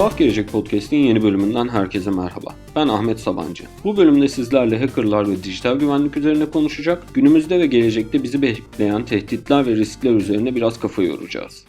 Tuhaf Gelecek Podcast'in yeni bölümünden herkese merhaba. Ben Ahmet Sabancı. Bu bölümde sizlerle hackerlar ve dijital güvenlik üzerine konuşacak, günümüzde ve gelecekte bizi bekleyen tehditler ve riskler üzerine biraz kafa yoracağız.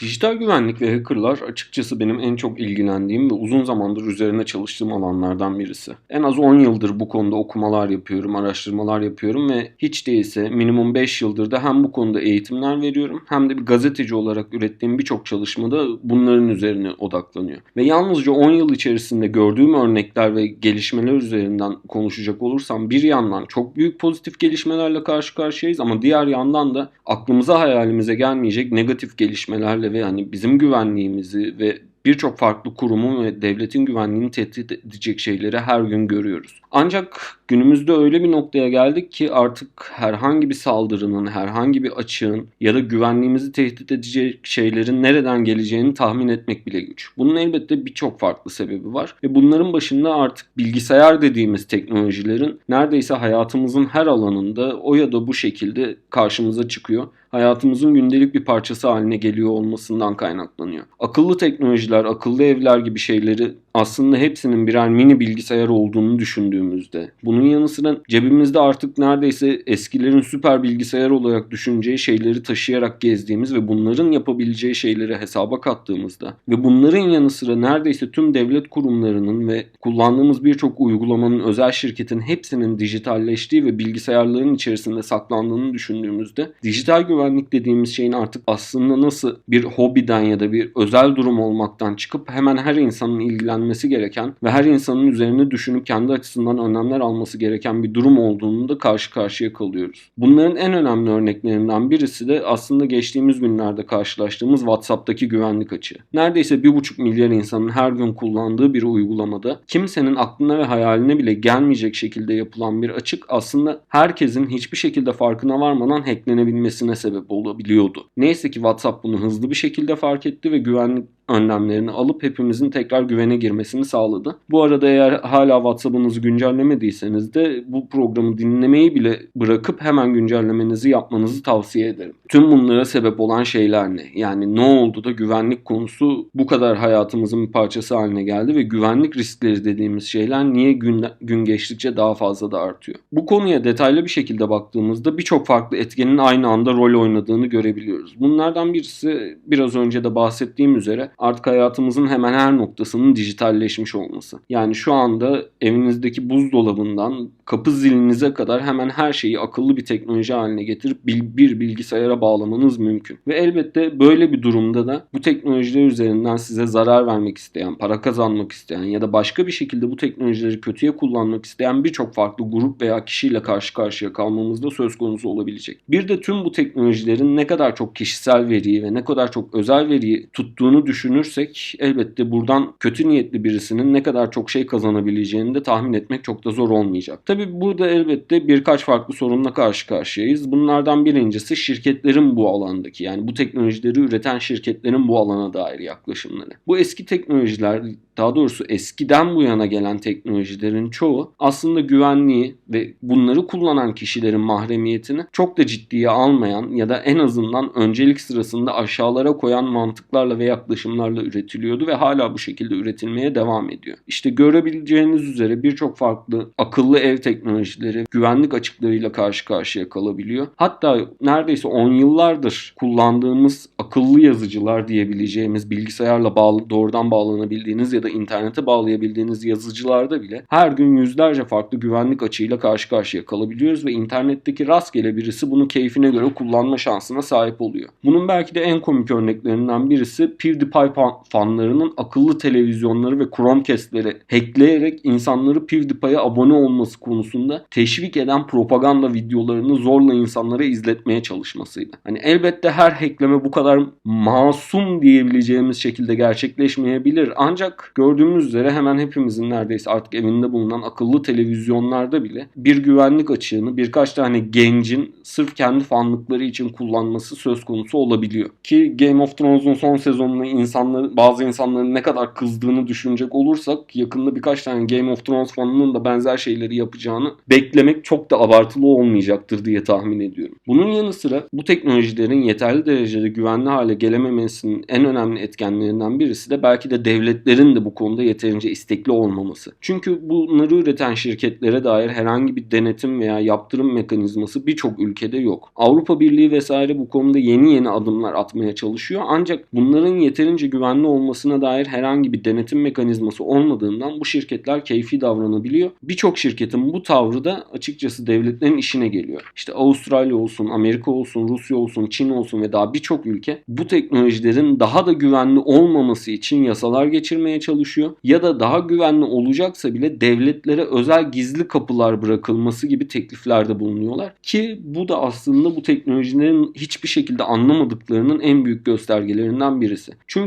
Dijital güvenlik ve hackerlar açıkçası benim en çok ilgilendiğim ve uzun zamandır üzerine çalıştığım alanlardan birisi. En az 10 yıldır bu konuda okumalar yapıyorum, araştırmalar yapıyorum ve hiç değilse minimum 5 yıldır da hem bu konuda eğitimler veriyorum hem de bir gazeteci olarak ürettiğim birçok çalışmada bunların üzerine odaklanıyor. Ve yalnızca 10 yıl içerisinde gördüğüm örnekler ve gelişmeler üzerinden konuşacak olursam bir yandan çok büyük pozitif gelişmelerle karşı karşıyayız ama diğer yandan da aklımıza hayalimize gelmeyecek negatif gelişmelerle ve hani bizim güvenliğimizi ve birçok farklı kurumun ve devletin güvenliğini tehdit edecek şeyleri her gün görüyoruz. Ancak günümüzde öyle bir noktaya geldik ki artık herhangi bir saldırının, herhangi bir açığın ya da güvenliğimizi tehdit edecek şeylerin nereden geleceğini tahmin etmek bile güç. Bunun elbette birçok farklı sebebi var ve bunların başında artık bilgisayar dediğimiz teknolojilerin neredeyse hayatımızın her alanında o ya da bu şekilde karşımıza çıkıyor hayatımızın gündelik bir parçası haline geliyor olmasından kaynaklanıyor. Akıllı teknolojiler, akıllı evler gibi şeyleri aslında hepsinin birer mini bilgisayar olduğunu düşündüğümüzde, bunun yanı sıra cebimizde artık neredeyse eskilerin süper bilgisayar olarak düşüneceği şeyleri taşıyarak gezdiğimiz ve bunların yapabileceği şeyleri hesaba kattığımızda ve bunların yanı sıra neredeyse tüm devlet kurumlarının ve kullandığımız birçok uygulamanın özel şirketin hepsinin dijitalleştiği ve bilgisayarların içerisinde saklandığını düşündüğümüzde dijital güvenlik dediğimiz şeyin artık aslında nasıl bir hobiden ya da bir özel durum olmaktan çıkıp hemen her insanın ilgilenmesi öğrenmesi gereken ve her insanın üzerine düşünüp kendi açısından önlemler alması gereken bir durum olduğunu da karşı karşıya kalıyoruz. Bunların en önemli örneklerinden birisi de aslında geçtiğimiz günlerde karşılaştığımız WhatsApp'taki güvenlik açığı. Neredeyse 1,5 milyar insanın her gün kullandığı bir uygulamada kimsenin aklına ve hayaline bile gelmeyecek şekilde yapılan bir açık aslında herkesin hiçbir şekilde farkına varmadan hacklenebilmesine sebep olabiliyordu. Neyse ki WhatsApp bunu hızlı bir şekilde fark etti ve güvenlik önlemlerini alıp hepimizin tekrar güvene girmesini sağladı. Bu arada eğer hala WhatsApp'ınızı güncellemediyseniz de bu programı dinlemeyi bile bırakıp hemen güncellemenizi yapmanızı tavsiye ederim. Tüm bunlara sebep olan şeyler ne? Yani ne oldu da güvenlik konusu bu kadar hayatımızın bir parçası haline geldi ve güvenlik riskleri dediğimiz şeyler niye gün, gün geçtikçe daha fazla da artıyor? Bu konuya detaylı bir şekilde baktığımızda birçok farklı etkenin aynı anda rol oynadığını görebiliyoruz. Bunlardan birisi biraz önce de bahsettiğim üzere artık hayatımızın hemen her noktasının dijitalleşmiş olması. Yani şu anda evinizdeki buzdolabından kapı zilinize kadar hemen her şeyi akıllı bir teknoloji haline getirip bir bilgisayara bağlamanız mümkün. Ve elbette böyle bir durumda da bu teknolojiler üzerinden size zarar vermek isteyen, para kazanmak isteyen ya da başka bir şekilde bu teknolojileri kötüye kullanmak isteyen birçok farklı grup veya kişiyle karşı karşıya kalmamız da söz konusu olabilecek. Bir de tüm bu teknolojilerin ne kadar çok kişisel veriyi ve ne kadar çok özel veriyi tuttuğunu düşün düşünürsek elbette buradan kötü niyetli birisinin ne kadar çok şey kazanabileceğini de tahmin etmek çok da zor olmayacak. Tabi burada elbette birkaç farklı sorunla karşı karşıyayız. Bunlardan birincisi şirketlerin bu alandaki yani bu teknolojileri üreten şirketlerin bu alana dair yaklaşımları. Bu eski teknolojiler daha doğrusu eskiden bu yana gelen teknolojilerin çoğu aslında güvenliği ve bunları kullanan kişilerin mahremiyetini çok da ciddiye almayan ya da en azından öncelik sırasında aşağılara koyan mantıklarla ve yaklaşımlarla üretiliyordu ve hala bu şekilde üretilmeye devam ediyor. İşte görebileceğiniz üzere birçok farklı akıllı ev teknolojileri güvenlik açıklarıyla karşı karşıya kalabiliyor. Hatta neredeyse 10 yıllardır kullandığımız akıllı yazıcılar diyebileceğimiz bilgisayarla bağlı, doğrudan bağlanabildiğiniz ya da internete bağlayabildiğiniz yazıcılarda bile her gün yüzlerce farklı güvenlik açığıyla karşı karşıya kalabiliyoruz ve internetteki rastgele birisi bunu keyfine göre kullanma şansına sahip oluyor. Bunun belki de en komik örneklerinden birisi PewDiePie fanlarının akıllı televizyonları ve Chromecast'leri hackleyerek insanları PewDiePie'ye abone olması konusunda teşvik eden propaganda videolarını zorla insanlara izletmeye çalışmasıydı. Hani elbette her hackleme bu kadar masum diyebileceğimiz şekilde gerçekleşmeyebilir ancak Gördüğümüz üzere hemen hepimizin neredeyse artık evinde bulunan akıllı televizyonlarda bile bir güvenlik açığını birkaç tane gencin sırf kendi fanlıkları için kullanması söz konusu olabiliyor. Ki Game of Thrones'un son sezonunu insanların bazı insanların ne kadar kızdığını düşünecek olursak yakında birkaç tane Game of Thrones fanının da benzer şeyleri yapacağını beklemek çok da abartılı olmayacaktır diye tahmin ediyorum. Bunun yanı sıra bu teknolojilerin yeterli derecede güvenli hale gelememesinin en önemli etkenlerinden birisi de belki de devletlerin de bu konuda yeterince istekli olmaması. Çünkü bunları üreten şirketlere dair herhangi bir denetim veya yaptırım mekanizması birçok ülkede yok. Avrupa Birliği vesaire bu konuda yeni yeni adımlar atmaya çalışıyor ancak bunların yeterince güvenli olmasına dair herhangi bir denetim mekanizması olmadığından bu şirketler keyfi davranabiliyor. Birçok şirketin bu tavrı da açıkçası devletlerin işine geliyor. İşte Avustralya olsun, Amerika olsun, Rusya olsun, Çin olsun ve daha birçok ülke bu teknolojilerin daha da güvenli olmaması için yasalar geçirmeye çalışıyor. Ya da daha güvenli olacaksa bile devletlere özel gizli kapılar bırakılması gibi tekliflerde bulunuyorlar. Ki bu da aslında bu teknolojilerin hiçbir şekilde anlamadıklarının en büyük göstergelerinden birisi. Çünkü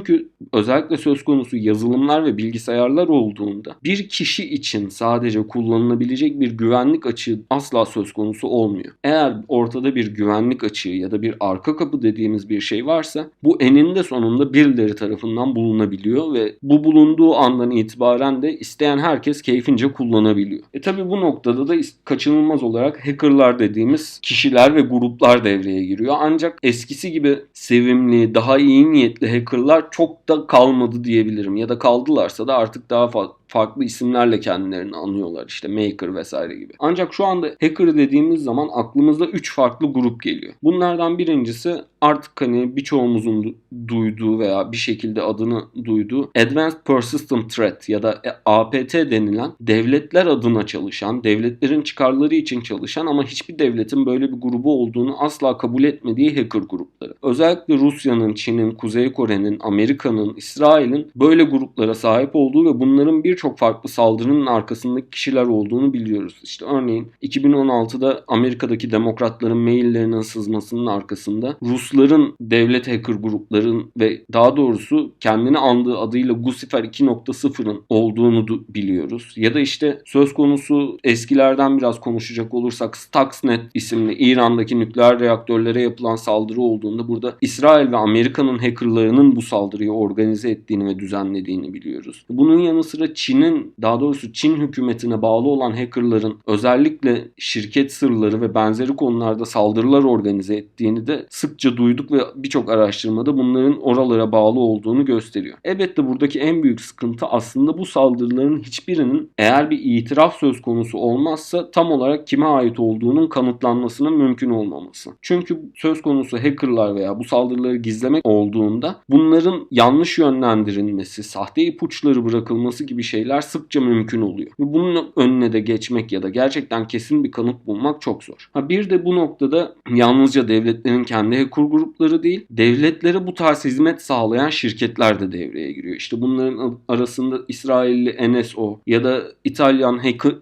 özellikle söz konusu yazılımlar ve bilgisayarlar olduğunda bir kişi için sadece kullanılabilecek bir güvenlik açığı asla söz konusu olmuyor. Eğer ortada bir güvenlik açığı ya da bir arka kapı dediğimiz bir şey varsa bu eninde sonunda birileri tarafından bulunabiliyor ve bu bulunduğu andan itibaren de isteyen herkes keyfince kullanabiliyor. E tabi bu noktada da kaçınılmaz olarak hackerlar dediğimiz kişiler ve gruplar devreye giriyor. Ancak eskisi gibi sevimli, daha iyi niyetli hackerlar çok da kalmadı diyebilirim. Ya da kaldılarsa da artık daha fazla farklı isimlerle kendilerini anıyorlar işte Maker vesaire gibi. Ancak şu anda hacker dediğimiz zaman aklımızda 3 farklı grup geliyor. Bunlardan birincisi artık hani birçoğumuzun duyduğu veya bir şekilde adını duyduğu Advanced Persistent Threat ya da APT denilen devletler adına çalışan, devletlerin çıkarları için çalışan ama hiçbir devletin böyle bir grubu olduğunu asla kabul etmediği hacker grupları. Özellikle Rusya'nın, Çin'in, Kuzey Kore'nin, Amerika'nın, İsrail'in böyle gruplara sahip olduğu ve bunların birçok farklı saldırının arkasındaki kişiler olduğunu biliyoruz. İşte örneğin 2016'da Amerika'daki demokratların maillerinin sızmasının arkasında Rusların devlet hacker grupların ve daha doğrusu kendini andığı adıyla Guccifer 2.0'ın olduğunu biliyoruz. Ya da işte söz konusu eskilerden biraz konuşacak olursak Stuxnet isimli İran'daki nükleer reaktörlere yapılan saldırı olduğunda burada İsrail ve Amerika'nın hackerlarının bu saldırıyı organize ettiğini ve düzenlediğini biliyoruz. Bunun yanı sıra Çin'in daha doğrusu Çin hükümetine bağlı olan hackerların özellikle şirket sırları ve benzeri konularda saldırılar organize ettiğini de sıkça duyduk ve birçok araştırmada bunların oralara bağlı olduğunu gösteriyor. Elbette buradaki en büyük sıkıntı aslında bu saldırıların hiçbirinin eğer bir itiraf söz konusu olmazsa tam olarak kime ait olduğunun kanıtlanmasının mümkün olmaması. Çünkü söz konusu hackerlar veya bu saldırıları gizlemek olduğunda bunların yanlış yönlendirilmesi, sahte ipuçları bırakılması gibi şeyler sıkça mümkün oluyor. Ve bunun önüne de geçmek ya da gerçekten kesin bir kanıt bulmak çok zor. Ha bir de bu noktada yalnızca devletlerin kendi hacker grupları değil, devletlere bu tarz hizmet sağlayan şirketler de devreye giriyor. İşte bunların arasında İsrailli NSO ya da İtalyan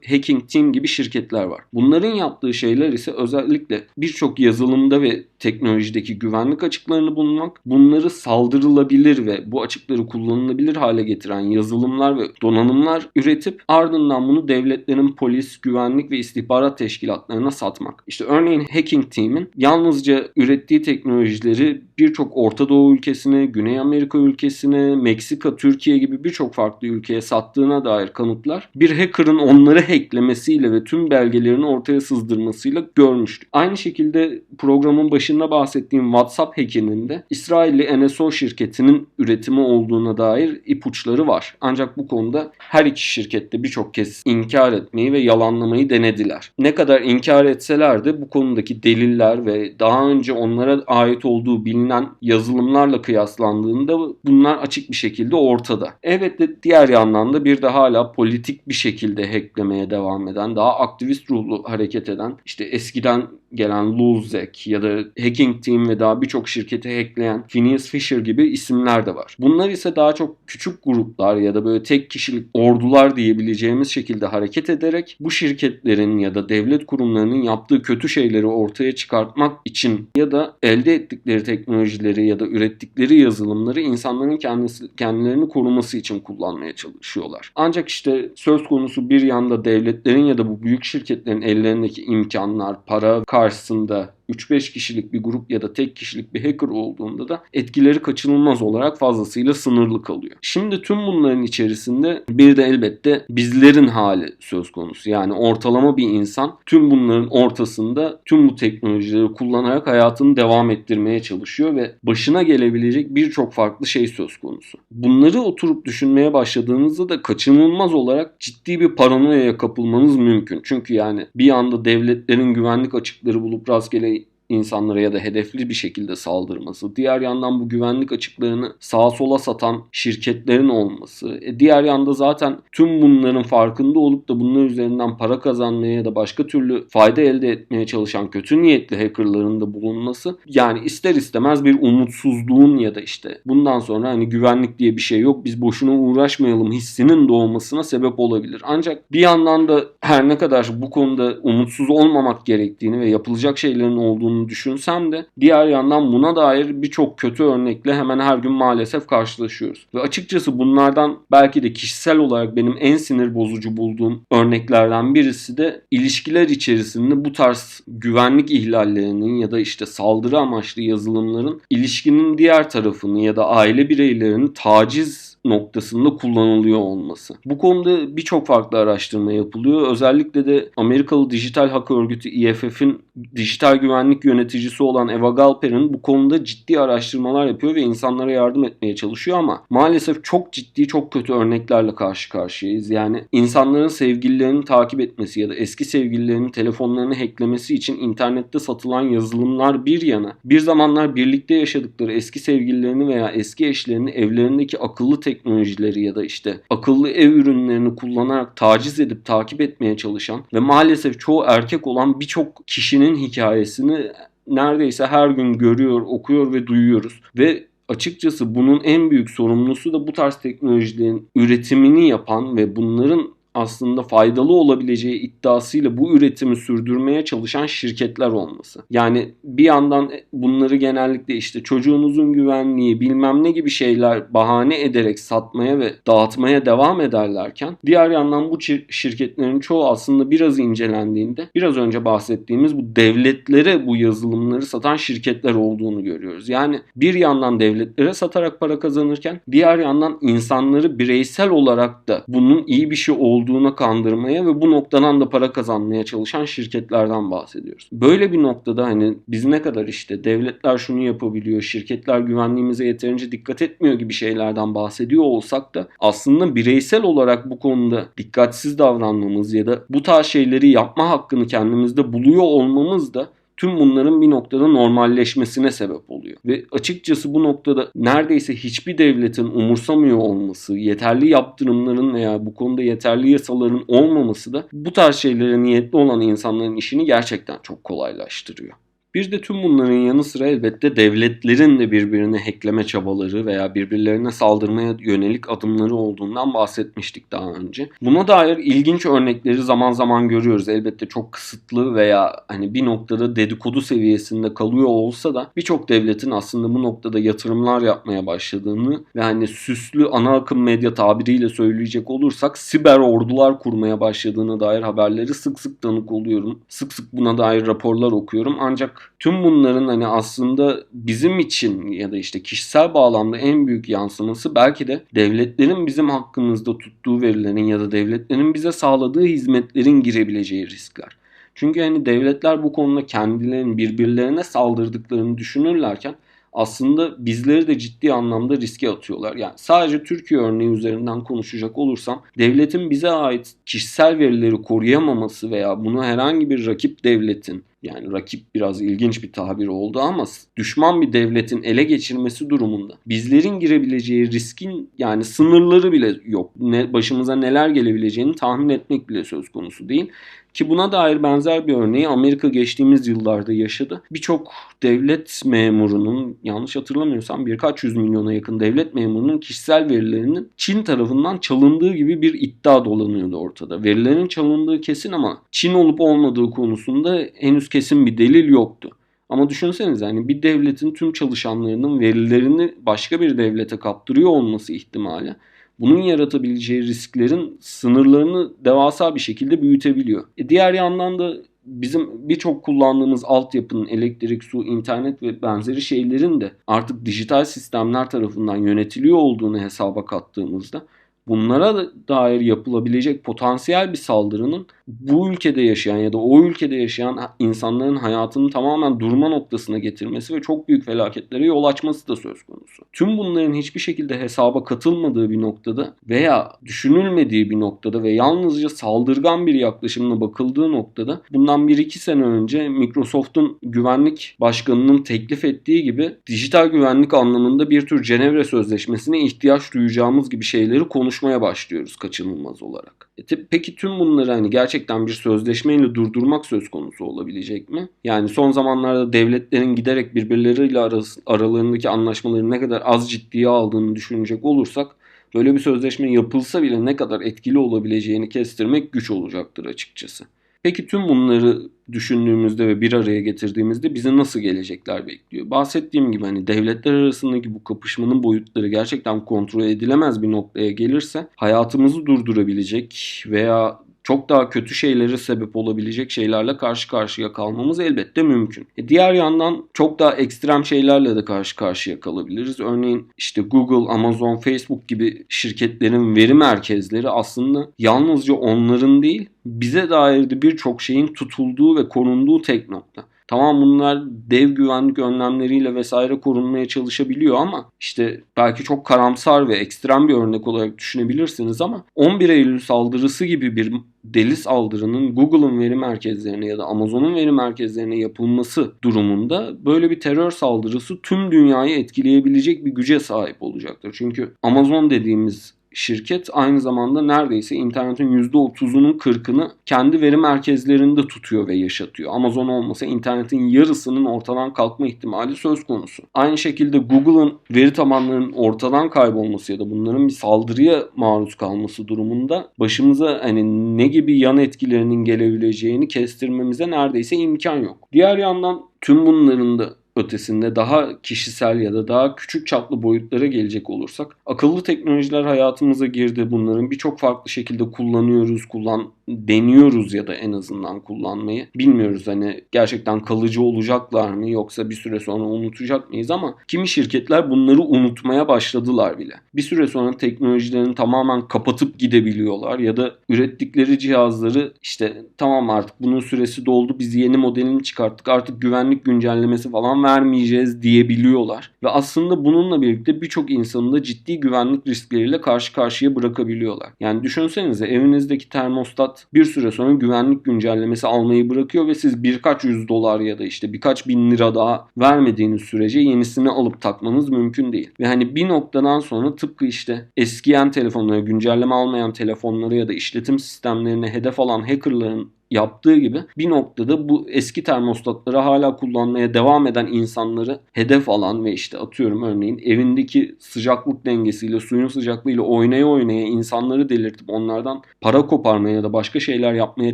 Hacking Team gibi şirketler var. Bunların yaptığı şeyler ise özellikle birçok yazılımda ve teknolojideki güvenlik açıklarını bulmak, bunları saldırılabilir ve bu açıkları kullanılabilir hale getiren yazılımlar ve donanımlar üretip ardından bunu devletlerin polis, güvenlik ve istihbarat teşkilatlarına satmak. İşte örneğin Hacking Team'in yalnızca ürettiği teknolojileri birçok Orta Doğu ülkesine, Güney Amerika ülkesine, Meksika, Türkiye gibi birçok farklı ülkeye sattığına dair kanıtlar bir hacker'ın onları hacklemesiyle ve tüm belgelerini ortaya sızdırmasıyla görmüştük. Aynı şekilde programın başında bahsettiğim WhatsApp hackinin de İsrailli NSO şirketinin üretimi olduğuna dair ipuçları var. Ancak bu konuda her iki şirkette birçok kez inkar etmeyi ve yalanlamayı denediler. Ne kadar inkar etseler de bu konudaki deliller ve daha önce onlara ait olduğu bilinen yazılımlarla kıyaslandığında bunlar açık bir şekilde ortada. Evet de diğer yandan da bir de hala politik bir şekilde hacklemeye devam eden, daha aktivist ruhlu hareket eden, işte eskiden gelen Lulzek ya da Hacking Team ve daha birçok şirketi hackleyen Phineas Fisher gibi isimler de var. Bunlar ise daha çok küçük gruplar ya da böyle tek kişilik ordular diyebileceğimiz şekilde hareket ederek bu şirketlerin ya da devlet kurumlarının yaptığı kötü şeyleri ortaya çıkartmak için ya da elde ettikleri teknolojileri ya da ürettikleri yazılımları insanların kendisi, kendilerini koruması için kullanmaya çalışıyorlar. Ancak işte söz konusu bir yanda devletlerin ya da bu büyük şirketlerin ellerindeki imkanlar, para karşısında 3-5 kişilik bir grup ya da tek kişilik bir hacker olduğunda da etkileri kaçınılmaz olarak fazlasıyla sınırlı kalıyor. Şimdi tüm bunların içerisinde bir de elbette bizlerin hali söz konusu. Yani ortalama bir insan tüm bunların ortasında tüm bu teknolojileri kullanarak hayatını devam ettirmeye çalışıyor ve başına gelebilecek birçok farklı şey söz konusu. Bunları oturup düşünmeye başladığınızda da kaçınılmaz olarak ciddi bir paranoyaya kapılmanız mümkün. Çünkü yani bir anda devletlerin güvenlik açıkları bulup rastgele insanlara ya da hedefli bir şekilde saldırması. Diğer yandan bu güvenlik açıklarını sağa sola satan şirketlerin olması. E diğer yanda zaten tüm bunların farkında olup da bunlar üzerinden para kazanmaya ya da başka türlü fayda elde etmeye çalışan kötü niyetli hackerların da bulunması yani ister istemez bir umutsuzluğun ya da işte bundan sonra hani güvenlik diye bir şey yok biz boşuna uğraşmayalım hissinin doğmasına sebep olabilir. Ancak bir yandan da her ne kadar bu konuda umutsuz olmamak gerektiğini ve yapılacak şeylerin olduğunu olduğunu düşünsem de diğer yandan buna dair birçok kötü örnekle hemen her gün maalesef karşılaşıyoruz. Ve açıkçası bunlardan belki de kişisel olarak benim en sinir bozucu bulduğum örneklerden birisi de ilişkiler içerisinde bu tarz güvenlik ihlallerinin ya da işte saldırı amaçlı yazılımların ilişkinin diğer tarafını ya da aile bireylerinin taciz noktasında kullanılıyor olması. Bu konuda birçok farklı araştırma yapılıyor. Özellikle de Amerikalı dijital hak örgütü EFF'in dijital güvenlik yöneticisi olan Eva Galper'in bu konuda ciddi araştırmalar yapıyor ve insanlara yardım etmeye çalışıyor ama maalesef çok ciddi çok kötü örneklerle karşı karşıyayız. Yani insanların sevgililerini takip etmesi ya da eski sevgililerinin telefonlarını hacklemesi için internette satılan yazılımlar bir yana bir zamanlar birlikte yaşadıkları eski sevgililerini veya eski eşlerini evlerindeki akıllı teknolojileri ya da işte akıllı ev ürünlerini kullanarak taciz edip takip etmeye çalışan ve maalesef çoğu erkek olan birçok kişinin hikayesini neredeyse her gün görüyor, okuyor ve duyuyoruz. Ve açıkçası bunun en büyük sorumlusu da bu tarz teknolojilerin üretimini yapan ve bunların aslında faydalı olabileceği iddiasıyla bu üretimi sürdürmeye çalışan şirketler olması. Yani bir yandan bunları genellikle işte çocuğunuzun güvenliği bilmem ne gibi şeyler bahane ederek satmaya ve dağıtmaya devam ederlerken diğer yandan bu şirketlerin çoğu aslında biraz incelendiğinde biraz önce bahsettiğimiz bu devletlere bu yazılımları satan şirketler olduğunu görüyoruz. Yani bir yandan devletlere satarak para kazanırken diğer yandan insanları bireysel olarak da bunun iyi bir şey olduğunu olduğuna kandırmaya ve bu noktadan da para kazanmaya çalışan şirketlerden bahsediyoruz. Böyle bir noktada hani biz ne kadar işte devletler şunu yapabiliyor, şirketler güvenliğimize yeterince dikkat etmiyor gibi şeylerden bahsediyor olsak da aslında bireysel olarak bu konuda dikkatsiz davranmamız ya da bu tarz şeyleri yapma hakkını kendimizde buluyor olmamız da tüm bunların bir noktada normalleşmesine sebep oluyor. Ve açıkçası bu noktada neredeyse hiçbir devletin umursamıyor olması, yeterli yaptırımların veya bu konuda yeterli yasaların olmaması da bu tarz şeylere niyetli olan insanların işini gerçekten çok kolaylaştırıyor. Bir de tüm bunların yanı sıra elbette devletlerin de birbirini hackleme çabaları veya birbirlerine saldırmaya yönelik adımları olduğundan bahsetmiştik daha önce. Buna dair ilginç örnekleri zaman zaman görüyoruz. Elbette çok kısıtlı veya hani bir noktada dedikodu seviyesinde kalıyor olsa da birçok devletin aslında bu noktada yatırımlar yapmaya başladığını ve hani süslü ana akım medya tabiriyle söyleyecek olursak siber ordular kurmaya başladığına dair haberleri sık sık tanık oluyorum. Sık sık buna dair raporlar okuyorum. Ancak tüm bunların hani aslında bizim için ya da işte kişisel bağlamda en büyük yansıması belki de devletlerin bizim hakkımızda tuttuğu verilerin ya da devletlerin bize sağladığı hizmetlerin girebileceği riskler. Çünkü hani devletler bu konuda kendilerinin birbirlerine saldırdıklarını düşünürlerken aslında bizleri de ciddi anlamda riske atıyorlar. Yani sadece Türkiye örneği üzerinden konuşacak olursam devletin bize ait kişisel verileri koruyamaması veya bunu herhangi bir rakip devletin yani rakip biraz ilginç bir tabir oldu ama düşman bir devletin ele geçirmesi durumunda bizlerin girebileceği riskin yani sınırları bile yok. Ne, başımıza neler gelebileceğini tahmin etmek bile söz konusu değil. Ki buna dair benzer bir örneği Amerika geçtiğimiz yıllarda yaşadı. Birçok devlet memurunun yanlış hatırlamıyorsam birkaç yüz milyona yakın devlet memurunun kişisel verilerinin Çin tarafından çalındığı gibi bir iddia dolanıyordu ortada. Verilerin çalındığı kesin ama Çin olup olmadığı konusunda henüz kesin bir delil yoktu. Ama düşünsenize hani bir devletin tüm çalışanlarının verilerini başka bir devlete kaptırıyor olması ihtimali bunun yaratabileceği risklerin sınırlarını devasa bir şekilde büyütebiliyor. E diğer yandan da bizim birçok kullandığımız altyapının elektrik, su, internet ve benzeri şeylerin de artık dijital sistemler tarafından yönetiliyor olduğunu hesaba kattığımızda bunlara dair yapılabilecek potansiyel bir saldırının bu ülkede yaşayan ya da o ülkede yaşayan insanların hayatını tamamen durma noktasına getirmesi ve çok büyük felaketlere yol açması da söz konusu. Tüm bunların hiçbir şekilde hesaba katılmadığı bir noktada veya düşünülmediği bir noktada ve yalnızca saldırgan bir yaklaşımla bakıldığı noktada bundan 1-2 sene önce Microsoft'un güvenlik başkanının teklif ettiği gibi dijital güvenlik anlamında bir tür Cenevre Sözleşmesi'ne ihtiyaç duyacağımız gibi şeyleri konuşmaya başlıyoruz kaçınılmaz olarak. E, peki tüm bunları hani gerçekten bir sözleşmeyle durdurmak söz konusu olabilecek mi? Yani son zamanlarda devletlerin giderek birbirleriyle arası, aralarındaki anlaşmaları ne kadar az ciddiye aldığını düşünecek olursak böyle bir sözleşme yapılsa bile ne kadar etkili olabileceğini kestirmek güç olacaktır açıkçası. Peki tüm bunları düşündüğümüzde ve bir araya getirdiğimizde bizi nasıl gelecekler bekliyor? Bahsettiğim gibi hani devletler arasındaki bu kapışmanın boyutları gerçekten kontrol edilemez bir noktaya gelirse hayatımızı durdurabilecek veya çok daha kötü şeylere sebep olabilecek şeylerle karşı karşıya kalmamız elbette mümkün. E diğer yandan çok daha ekstrem şeylerle de karşı karşıya kalabiliriz. Örneğin işte Google, Amazon, Facebook gibi şirketlerin veri merkezleri aslında yalnızca onların değil bize dair de birçok şeyin tutulduğu ve korunduğu tek nokta. Tamam bunlar dev güvenlik önlemleriyle vesaire korunmaya çalışabiliyor ama işte belki çok karamsar ve ekstrem bir örnek olarak düşünebilirsiniz ama 11 Eylül saldırısı gibi bir deli saldırının Google'ın veri merkezlerine ya da Amazon'un veri merkezlerine yapılması durumunda böyle bir terör saldırısı tüm dünyayı etkileyebilecek bir güce sahip olacaktır. Çünkü Amazon dediğimiz şirket aynı zamanda neredeyse internetin %30'unun 40'ını kendi veri merkezlerinde tutuyor ve yaşatıyor. Amazon olmasa internetin yarısının ortadan kalkma ihtimali söz konusu. Aynı şekilde Google'ın veri tabanlarının ortadan kaybolması ya da bunların bir saldırıya maruz kalması durumunda başımıza hani ne gibi yan etkilerinin gelebileceğini kestirmemize neredeyse imkan yok. Diğer yandan tüm bunların da ötesinde daha kişisel ya da daha küçük çaplı boyutlara gelecek olursak akıllı teknolojiler hayatımıza girdi. Bunların birçok farklı şekilde kullanıyoruz, kullan deniyoruz ya da en azından kullanmayı. Bilmiyoruz hani gerçekten kalıcı olacaklar mı yoksa bir süre sonra unutacak mıyız ama kimi şirketler bunları unutmaya başladılar bile. Bir süre sonra teknolojilerini tamamen kapatıp gidebiliyorlar ya da ürettikleri cihazları işte tamam artık bunun süresi doldu biz yeni modelini çıkarttık artık güvenlik güncellemesi falan vermeyeceğiz diyebiliyorlar. Ve aslında bununla birlikte birçok insanı da ciddi güvenlik riskleriyle karşı karşıya bırakabiliyorlar. Yani düşünsenize evinizdeki termostat bir süre sonra güvenlik güncellemesi almayı bırakıyor ve siz birkaç yüz dolar ya da işte birkaç bin lira daha vermediğiniz sürece yenisini alıp takmanız mümkün değil. Ve hani bir noktadan sonra tıpkı işte eskiyen telefonlara, güncelleme almayan telefonları ya da işletim sistemlerine hedef alan hackerların yaptığı gibi bir noktada bu eski termostatları hala kullanmaya devam eden insanları hedef alan ve işte atıyorum örneğin evindeki sıcaklık dengesiyle suyun sıcaklığıyla oynaya oynaya insanları delirtip onlardan para koparmaya ya da başka şeyler yapmaya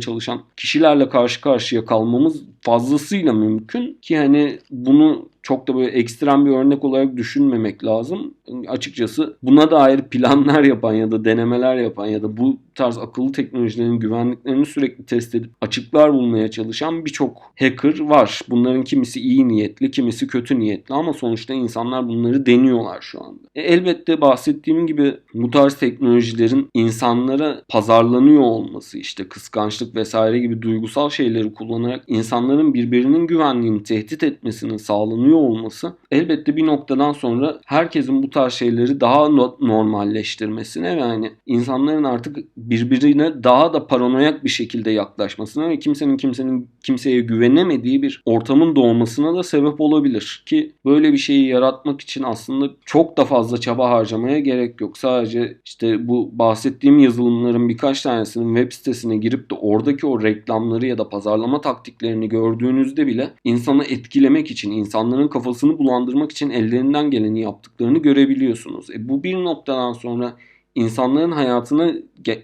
çalışan kişilerle karşı karşıya kalmamız fazlasıyla mümkün ki hani bunu çok da böyle ekstrem bir örnek olarak düşünmemek lazım. Açıkçası buna dair planlar yapan ya da denemeler yapan ya da bu tarz akıllı teknolojilerin güvenliklerini sürekli test edip açıklar bulmaya çalışan birçok hacker var. Bunların kimisi iyi niyetli, kimisi kötü niyetli ama sonuçta insanlar bunları deniyorlar şu anda. E, elbette bahsettiğim gibi bu tarz teknolojilerin insanlara pazarlanıyor olması işte kıskançlık vesaire gibi duygusal şeyleri kullanarak insanların birbirinin güvenliğini tehdit etmesinin sağlanıyor olması elbette bir noktadan sonra herkesin bu tarz şeyleri daha normalleştirmesine ve yani insanların artık birbirine daha da paranoyak bir şekilde yaklaşmasına ve kimsenin kimsenin kimseye güvenemediği bir ortamın doğmasına da sebep olabilir. Ki böyle bir şeyi yaratmak için aslında çok da fazla çaba harcamaya gerek yok. Sadece işte bu bahsettiğim yazılımların birkaç tanesinin web sitesine girip de oradaki o reklamları ya da pazarlama taktiklerini gördüğünüzde bile insanı etkilemek için, insanların kafasını bulandırmak için ellerinden geleni yaptıklarını görebiliyorsunuz. E bu bir noktadan sonra insanların hayatına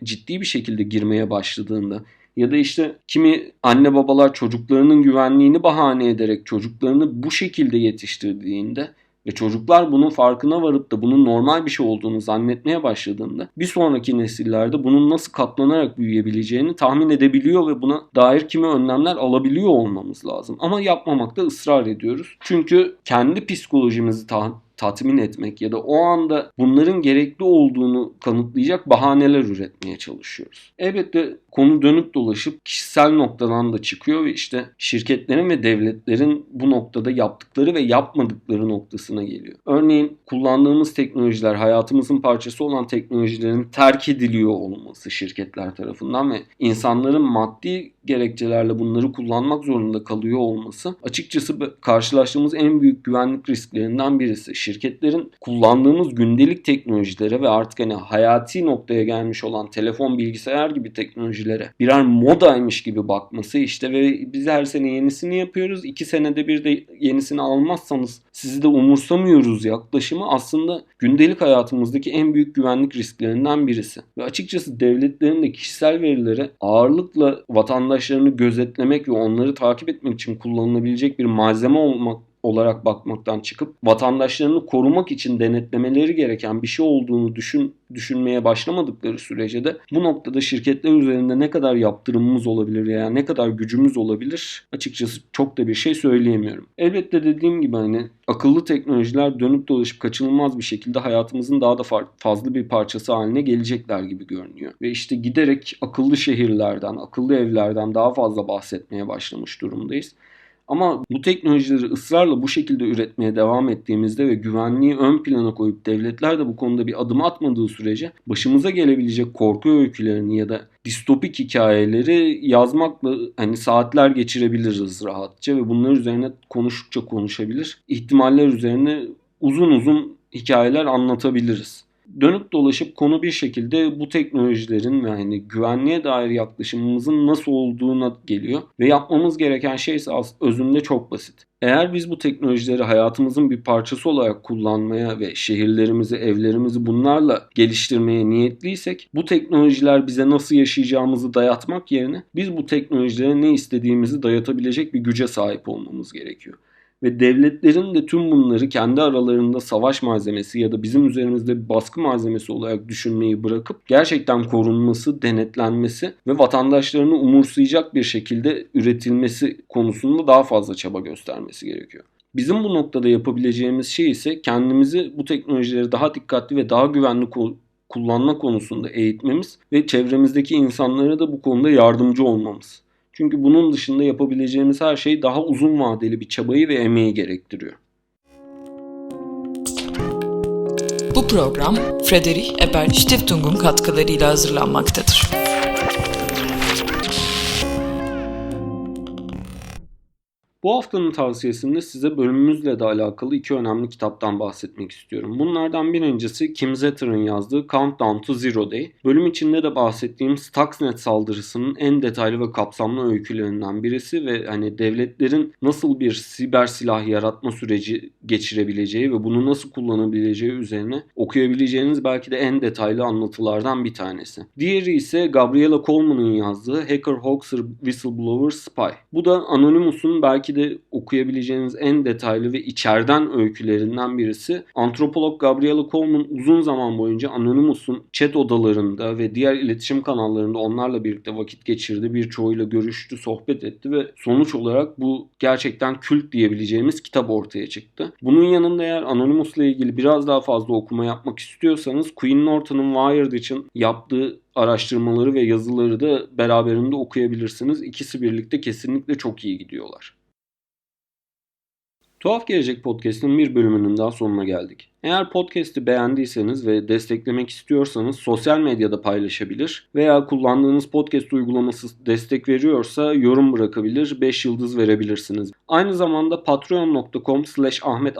ciddi bir şekilde girmeye başladığında ya da işte kimi anne babalar çocuklarının güvenliğini bahane ederek çocuklarını bu şekilde yetiştirdiğinde ve çocuklar bunun farkına varıp da bunun normal bir şey olduğunu zannetmeye başladığında bir sonraki nesillerde bunun nasıl katlanarak büyüyebileceğini tahmin edebiliyor ve buna dair kimi önlemler alabiliyor olmamız lazım. Ama yapmamakta ısrar ediyoruz. Çünkü kendi psikolojimizi ta- tatmin etmek ya da o anda bunların gerekli olduğunu kanıtlayacak bahaneler üretmeye çalışıyoruz. Elbette konu dönüp dolaşıp kişisel noktadan da çıkıyor ve işte şirketlerin ve devletlerin bu noktada yaptıkları ve yapmadıkları noktasına geliyor. Örneğin kullandığımız teknolojiler, hayatımızın parçası olan teknolojilerin terk ediliyor olması şirketler tarafından ve insanların maddi gerekçelerle bunları kullanmak zorunda kalıyor olması açıkçası karşılaştığımız en büyük güvenlik risklerinden birisi. Şirketlerin kullandığımız gündelik teknolojilere ve artık hani hayati noktaya gelmiş olan telefon, bilgisayar gibi teknolojilere birer modaymış gibi bakması işte ve biz her sene yenisini yapıyoruz. iki senede bir de yenisini almazsanız sizi de umursamıyoruz yaklaşımı aslında gündelik hayatımızdaki en büyük güvenlik risklerinden birisi. Ve açıkçası devletlerin de kişisel verilere ağırlıkla vatandaşlarını gözetlemek ve onları takip etmek için kullanılabilecek bir malzeme olmak olarak bakmaktan çıkıp vatandaşlarını korumak için denetlemeleri gereken bir şey olduğunu düşün düşünmeye başlamadıkları sürece de bu noktada şirketler üzerinde ne kadar yaptırımımız olabilir veya ne kadar gücümüz olabilir açıkçası çok da bir şey söyleyemiyorum. Elbette dediğim gibi hani akıllı teknolojiler dönüp dolaşıp kaçınılmaz bir şekilde hayatımızın daha da fazla bir parçası haline gelecekler gibi görünüyor. Ve işte giderek akıllı şehirlerden, akıllı evlerden daha fazla bahsetmeye başlamış durumdayız. Ama bu teknolojileri ısrarla bu şekilde üretmeye devam ettiğimizde ve güvenliği ön plana koyup devletler de bu konuda bir adım atmadığı sürece başımıza gelebilecek korku öykülerini ya da distopik hikayeleri yazmakla hani saatler geçirebiliriz rahatça ve bunlar üzerine konuştukça konuşabilir. İhtimaller üzerine uzun uzun hikayeler anlatabiliriz dönüp dolaşıp konu bir şekilde bu teknolojilerin ve yani güvenliğe dair yaklaşımımızın nasıl olduğuna geliyor. Ve yapmamız gereken şey ise özünde çok basit. Eğer biz bu teknolojileri hayatımızın bir parçası olarak kullanmaya ve şehirlerimizi, evlerimizi bunlarla geliştirmeye niyetliysek bu teknolojiler bize nasıl yaşayacağımızı dayatmak yerine biz bu teknolojilere ne istediğimizi dayatabilecek bir güce sahip olmamız gerekiyor ve devletlerin de tüm bunları kendi aralarında savaş malzemesi ya da bizim üzerimizde baskı malzemesi olarak düşünmeyi bırakıp gerçekten korunması, denetlenmesi ve vatandaşlarını umursayacak bir şekilde üretilmesi konusunda daha fazla çaba göstermesi gerekiyor. Bizim bu noktada yapabileceğimiz şey ise kendimizi bu teknolojileri daha dikkatli ve daha güvenli kullanma konusunda eğitmemiz ve çevremizdeki insanlara da bu konuda yardımcı olmamız. Çünkü bunun dışında yapabileceğimiz her şey daha uzun vadeli bir çabayı ve emeği gerektiriyor. Bu program Friedrich Ebert Stiftung'un katkılarıyla hazırlanmaktadır. Bu haftanın tavsiyesinde size bölümümüzle de alakalı iki önemli kitaptan bahsetmek istiyorum. Bunlardan birincisi Kim Zetter'ın yazdığı Countdown to Zero Day. Bölüm içinde de bahsettiğim Stuxnet saldırısının en detaylı ve kapsamlı öykülerinden birisi ve hani devletlerin nasıl bir siber silah yaratma süreci geçirebileceği ve bunu nasıl kullanabileceği üzerine okuyabileceğiniz belki de en detaylı anlatılardan bir tanesi. Diğeri ise Gabriela Coleman'ın yazdığı Hacker Hoaxer Whistleblower Spy. Bu da Anonymous'un belki belki de okuyabileceğiniz en detaylı ve içeriden öykülerinden birisi. Antropolog Gabriela Coleman uzun zaman boyunca Anonymous'un chat odalarında ve diğer iletişim kanallarında onlarla birlikte vakit geçirdi. Birçoğuyla görüştü, sohbet etti ve sonuç olarak bu gerçekten kült diyebileceğimiz kitap ortaya çıktı. Bunun yanında eğer Anonymous'la ilgili biraz daha fazla okuma yapmak istiyorsanız Queen Norton'un Wired için yaptığı araştırmaları ve yazıları da beraberinde okuyabilirsiniz. İkisi birlikte kesinlikle çok iyi gidiyorlar. Tuhaf Gelecek Podcast'ın bir bölümünün daha sonuna geldik. Eğer podcast'i beğendiyseniz ve desteklemek istiyorsanız sosyal medyada paylaşabilir veya kullandığınız podcast uygulaması destek veriyorsa yorum bırakabilir, 5 yıldız verebilirsiniz. Aynı zamanda patreon.com slash Ahmet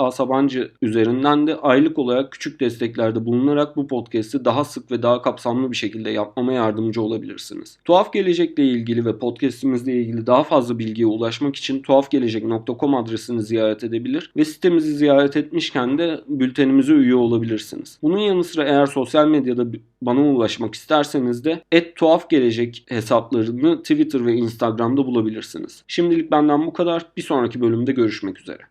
üzerinden de aylık olarak küçük desteklerde bulunarak bu podcast'i daha sık ve daha kapsamlı bir şekilde yapmama yardımcı olabilirsiniz. Tuhaf Gelecek'le ilgili ve podcast'imizle ilgili daha fazla bilgiye ulaşmak için tuhafgelecek.com adresini ziyaret edebilir ve sitemizi ziyaret etmişken de bülteni bültenimize üye olabilirsiniz. Bunun yanı sıra eğer sosyal medyada bana ulaşmak isterseniz de et tuhaf gelecek hesaplarını Twitter ve Instagram'da bulabilirsiniz. Şimdilik benden bu kadar. Bir sonraki bölümde görüşmek üzere.